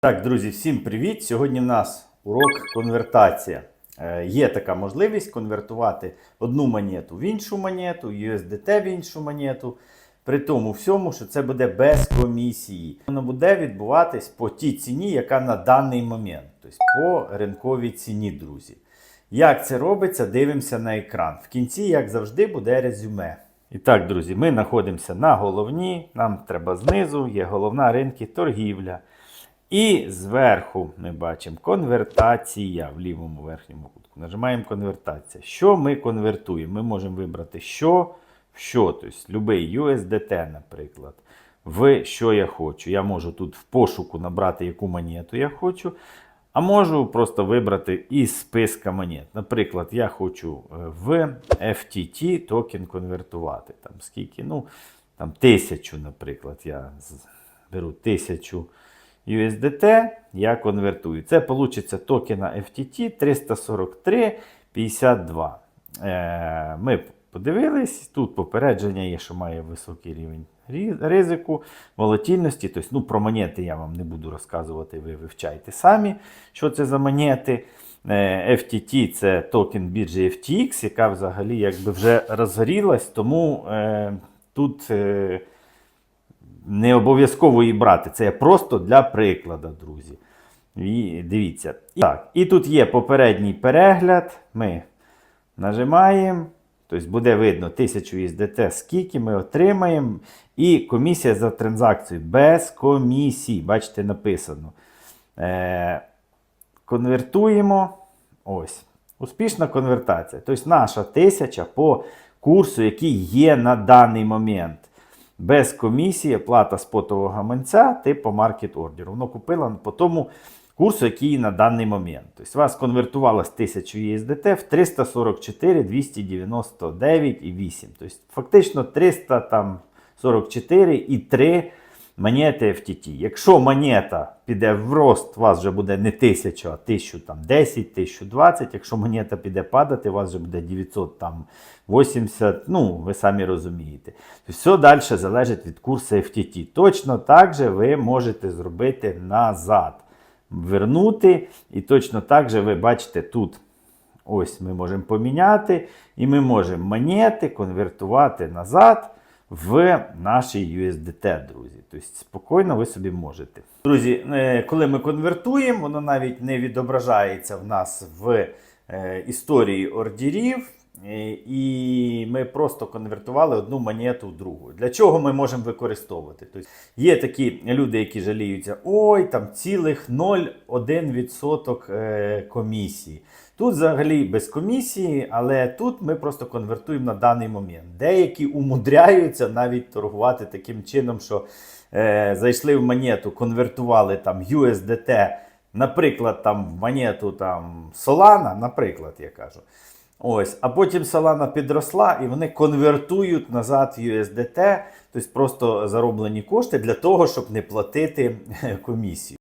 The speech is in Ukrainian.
Так, друзі, всім привіт! Сьогодні в нас урок конвертація. Е, є така можливість конвертувати одну монету в іншу монету, USDT в іншу монету. При тому всьому, що це буде без комісії. Воно буде відбуватись по тій ціні, яка на даний момент, тобто по ринковій ціні, друзі. Як це робиться, дивимося на екран. В кінці, як завжди, буде резюме. І так, друзі, ми знаходимося на головній, нам треба знизу, є головна ринки торгівля. І зверху ми бачимо конвертація в лівому верхньому кутку. Нажимаємо конвертація. Що ми конвертуємо? Ми можемо вибрати що в що. Тобто любий USDT, наприклад. В що я хочу. Я можу тут в пошуку набрати, яку монету я хочу. А можу просто вибрати із списка монет. Наприклад, я хочу е, в FTT токен конвертувати. Там скільки? Ну, там тисячу, наприклад, я беру тисячу USDT, я конвертую. Це вийде токена FTT 343,52. Е, ми подивились, тут попередження є, що має високий рівень ризику, волатильності. Тобто, ну, про монети я вам не буду розказувати, ви вивчайте самі, що це за монети. Е, FTT це токен біржі FTX, яка взагалі якби вже розгорілась, тому е, тут. Е, не обов'язково її брати. Це просто для прикладу, друзі. І дивіться. І, так, і тут є попередній перегляд. Ми нажимаємо. Тобто буде видно 1000 USDT, скільки ми отримаємо. І комісія за транзакцію без комісії. Бачите, написано. Е, конвертуємо. Ось. Успішна конвертація. Тобто наша тисяча по курсу, який є на даний момент. Без комісії, плата спотового гаманця, типу маркет ордеру. Воно купила по тому курсу, який на даний момент. Тобто вас конвертувало з 1000 USDT в 344 299,8. Тобто фактично 344,3 монети FTT. Якщо монета піде в рост, у вас вже буде не 1000, а 1010, 1020. Якщо монета піде падати, у вас вже буде 980. Ну, ви самі розумієте. Все далі залежить від курсу FTT. Точно так же ви можете зробити назад. Вернути. І точно так же ви бачите тут. Ось ми можемо поміняти, і ми можемо монети конвертувати назад в нашій USDT, друзі. Тобто спокійно ви собі можете. Друзі, е, коли ми конвертуємо, воно навіть не відображається в нас в е, історії ордерів. Е, І ми просто конвертували одну монету в другу. Для чого ми можемо використовувати? Тобто є такі люди, які жаліються, ой, там цілих 0,1% е, комісії. Тут взагалі без комісії, але тут ми просто конвертуємо на даний момент. Деякі умудряються навіть торгувати таким чином, що е, зайшли в монету, конвертували там USDT, наприклад, там в монету там Solana, наприклад, я кажу. Ось, а потім салана підросла і вони конвертують назад USDT, тобто просто зароблені кошти для того, щоб не платити комісію.